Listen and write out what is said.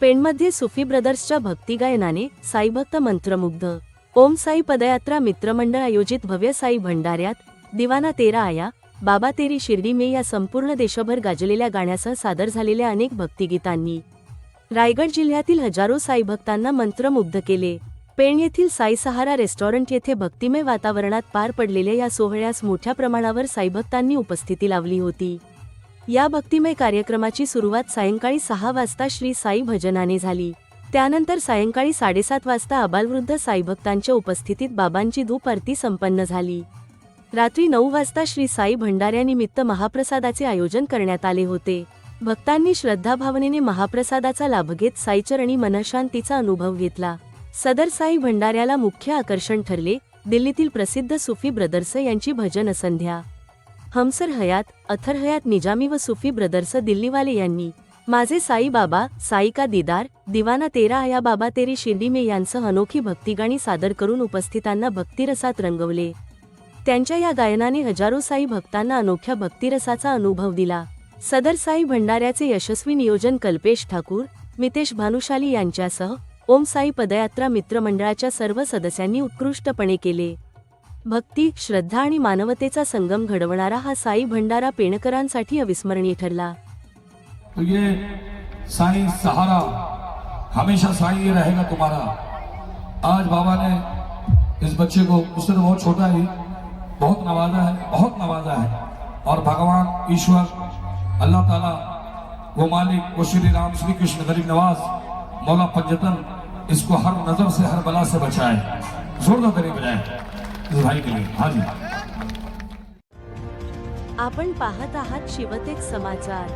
पेणमध्ये सुफी ब्रदर्सच्या भक्तिगायनाने साईभक्त मंत्रमुग्ध. ओम साई पदयात्रा मित्रमंडळ आयोजित भव्य साई भंडाऱ्यात दिवाना तेरा आया बाबा तेरी शिर्डी मे या संपूर्ण देशभर गाजलेल्या गाण्यासह सादर झालेल्या अनेक भक्तिगीतांनी रायगड जिल्ह्यातील हजारो साई भक्तांना मंत्रमुग्ध केले. पेण येथील साई सहारा रेस्टॉरंट येथे भक्तिमय वातावरणात पार पडलेल्या या सोहळ्यास मोठ्या प्रमाणावर साईभक्तांनी उपस्थिती लावली होती. या भक्तिमय कार्यक्रमाची सुरुवात सायंकाळी सहा वाजता श्री साई भजनाने झाली. त्यानंतर सायंकाळी साडेसात वाजता अबालवृद्ध साईभक्तांच्या उपस्थितीत बाबांची धूप आरती संपन्न झाली. रात्री नऊ वाजता श्री साई भंडाऱ्यानिमित्त महाप्रसादाचे आयोजन करण्यात आले होते. भक्तांनी श्रद्धाभावनेने महाप्रसादाचा लाभ घेत साईचरणी मनशांतीचा अनुभव घेतला. सदर साई भंडाऱ्याला मुख्य आकर्षण ठरले दिल्लीतील प्रसिद्ध सुफी ब्रदर्स यांची भजन संध्या हमसर हयात अथर हयात निजामी व सुफी ब्रदर्स दिल्लीवाले यांनी माझे साई बाबा साई का दिदार दिवाना तेरा आया बाबा तेरी शिर्डी मे यांसह अनोखी भक्तिगाणी सादर करून उपस्थितांना भक्तिरसात रंगवले. त्यांच्या या गायनाने हजारो साई भक्तांना अनोख्या भक्तिरसाचा अनुभव दिला. सदर साई भंडाऱ्याचे यशस्वी नियोजन कल्पेश ठाकूर मितेश भानुशाली यांच्यासह ओम साई पदयात्रा मित्रमंडळाच्या सर्व सदस्यांनी उत्कृष्टपणे केले. भक्ती श्रद्धा आणि मानवतेचा संगम घडवणारा हा साई भंडारा पेणकरांसाठी अविस्मरणीय ठरला. तो ये साई सहारा हमेशा साई रहेगा तुम्हारा. आज बाबा ने इस बच्चे को उससे तो बहुत छोटा ही बहुत नवाजा है बहुत नवाजा है। और भगवान ईश्वर अल्लाह ताला वो मालिक वो श्री राम श्री कृष्ण गरीब नवाज मौला पंजतन इसको हर नजर से हर बला से बचाए। जोरदार तरीके बजाए के लिए आपण पाहत आहात शिवतेक समाचार.